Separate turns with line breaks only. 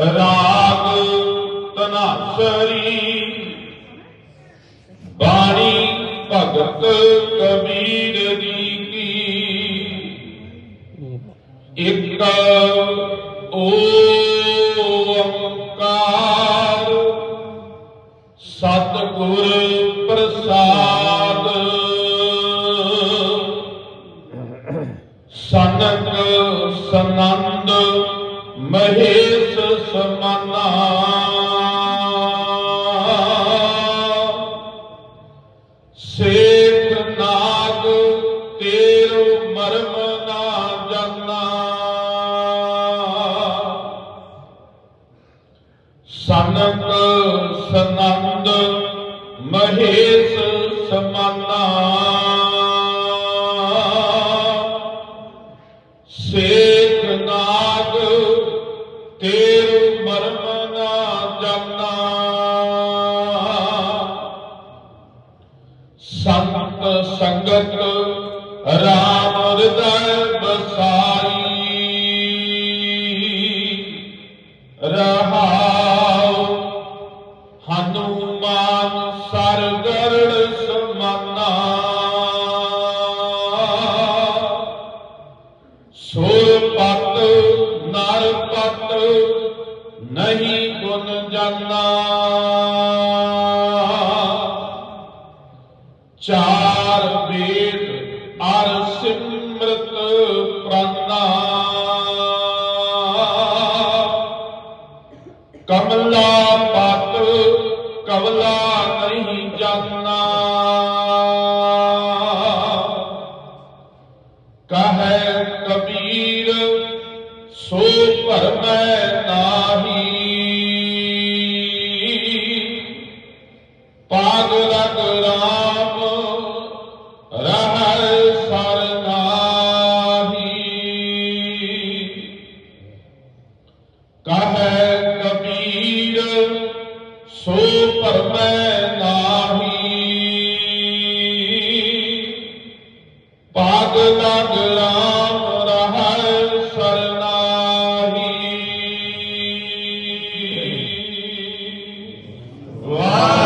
ਰਾਗ ਤਨਾਸਰੀ ਬਾਣੀ ਭਗਤ ਕਬੀਰ ਦੀ ਕੀ। ਇੱਕ ਓੰਕਾਰ। ਸਤਿਗੁਰ ਪ੍ਰਸਾਦ। ਸਨਕ ਸਨੰਦ ਮਹੇਸ਼ ਸਮਾਨਾ ਸੇਖ ਨਾਗ ਤੇਰੋ ਮਰਮ ਨਾ ਜਾਣਾ ਸਨਕ ਸਨੰਦ ਮਹੇਸ਼ ਸਮਾਨਾ। ਸੇਖ ਨਾਗ ਤੇਰ ਸੰਗਤ ਰਾਮ ਹਿਰਦੈ ਬਸਾਈ ਰਹਾਉ ਹਨੂਮਾਨ ਸਰਗਰੜ ਸਮਾਨਾ। ਸੁਰ ਪਤ ਨਰ ਪਤ ਨਹੀਂ ਗੁਣ ਜਾਨਾ। ਚਾਰ ਵੇਦ ਅਰ ਸਿਮਰਤ ਪ੍ਰਾਨਾ ਕਮਲਾ ਪਤ ਕਵਲਾ ਨਹੀਂ ਜਾਨਾ ਕਹੈ ਕਬੀਰ, ਸੋ ਭਰਮੈ ਨਾਹੀ। ਪਾਗ ਰਗ ਰਾਮ ਸੋ ਪਰਮੈ ਨਾਹੀ। ਪਾਗ ਲਗ ਰਾਮ ਰਹਿ ਸਰਨਾਹੀ। ਵਾਹ